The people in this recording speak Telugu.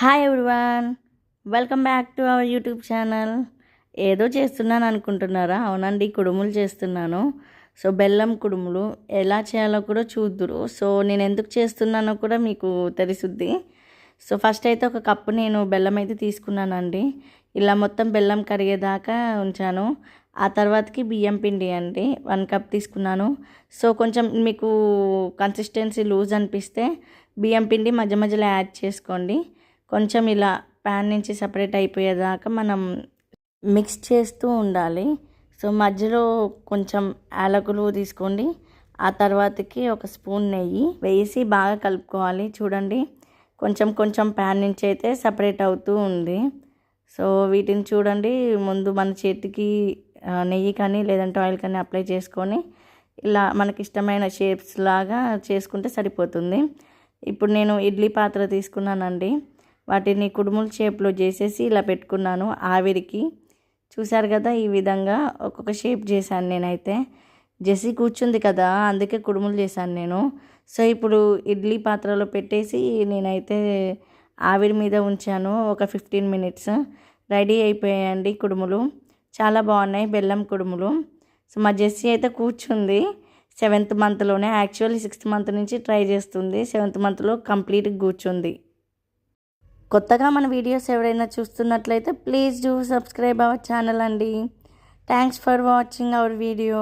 Hi everyone welcome back to our YouTube channel ఏదో చేస్తున్నాను అనుకుంటున్నారా? అవునండి కుడుములు చేస్తున్నాను. సో బెల్లం కుడుములు ఎలా చేయాలో కూడా చూద్దురు. సో నేను ఎందుకు చేస్తున్నానో కూడా మీకు తెలుసుద్ది. సో ఫస్ట్ అయితే ఒక కప్పు నేను బెల్లం అయితే తీసుకున్నానండి. ఇలా మొత్తం బెల్లం కరిగేదాకా ఉంచాను. ఆ తర్వాతకి బియ్యం పిండి అండి వన్ కప్ తీసుకున్నాను. సో కొంచెం మీకు కన్సిస్టెన్సీ లూజ్ అనిపిస్తే బియ్యం పిండి మధ్య మధ్యలో యాడ్ చేసుకోండి. కొంచెం ఇలా ప్యాన్ నుంచి సపరేట్ అయిపోయేదాకా మనం మిక్స్ చేస్తూ ఉండాలి. సో మధ్యలో కొంచెం యాలకులు తీసుకోండి. ఆ తర్వాతకి ఒక స్పూన్ నెయ్యి వేసి బాగా కలుపుకోవాలి. చూడండి కొంచెం కొంచెం ప్యాన్ నుంచి అయితే సపరేట్ అవుతూ ఉంది. సో వీటిని చూడండి ముందు మన చేతికి నెయ్యి కానీ లేదంటే ఆయిల్ కానీ అప్లై చేసుకొని ఇలా మనకి ఇష్టమైన షేప్స్ లాగా చేసుకుంటే సరిపోతుంది. ఇప్పుడు నేను ఇడ్లీ పాత్ర తీసుకున్నానండి. వాటిని కుడుముల షేప్లో చేసేసి ఇలా పెట్టుకున్నాను ఆవిరికి. చూశారు కదా ఈ విధంగా ఒక్కొక్క షేప్ చేశాను నేనైతే. జెసి కూర్చుంది కదా అందుకే కుడుములు చేశాను నేను. సో ఇప్పుడు ఇడ్లీ పాత్రలో పెట్టేసి నేనైతే ఆవిరి మీద ఉంచాను ఒక ఫిఫ్టీన్ మినిట్స్. రెడీ అయిపోయాయండి కుడుములు. చాలా బాగున్నాయి బెల్లం కుడుములు. సో మా జెస్సీ అయితే కూర్చుంది. సెవెంత్ మంత్లోనే యాక్చువల్లీ సిక్స్త్ మంత్ నుంచి ట్రై చేస్తుంది. సెవెంత్ మంత్లో కంప్లీట్గా కూర్చుంది. కొత్తగా మన వీడియోస్ ఎవరైనా చూస్తున్నట్లయితే please do subscribe our channel అండి. Thanks for watching our video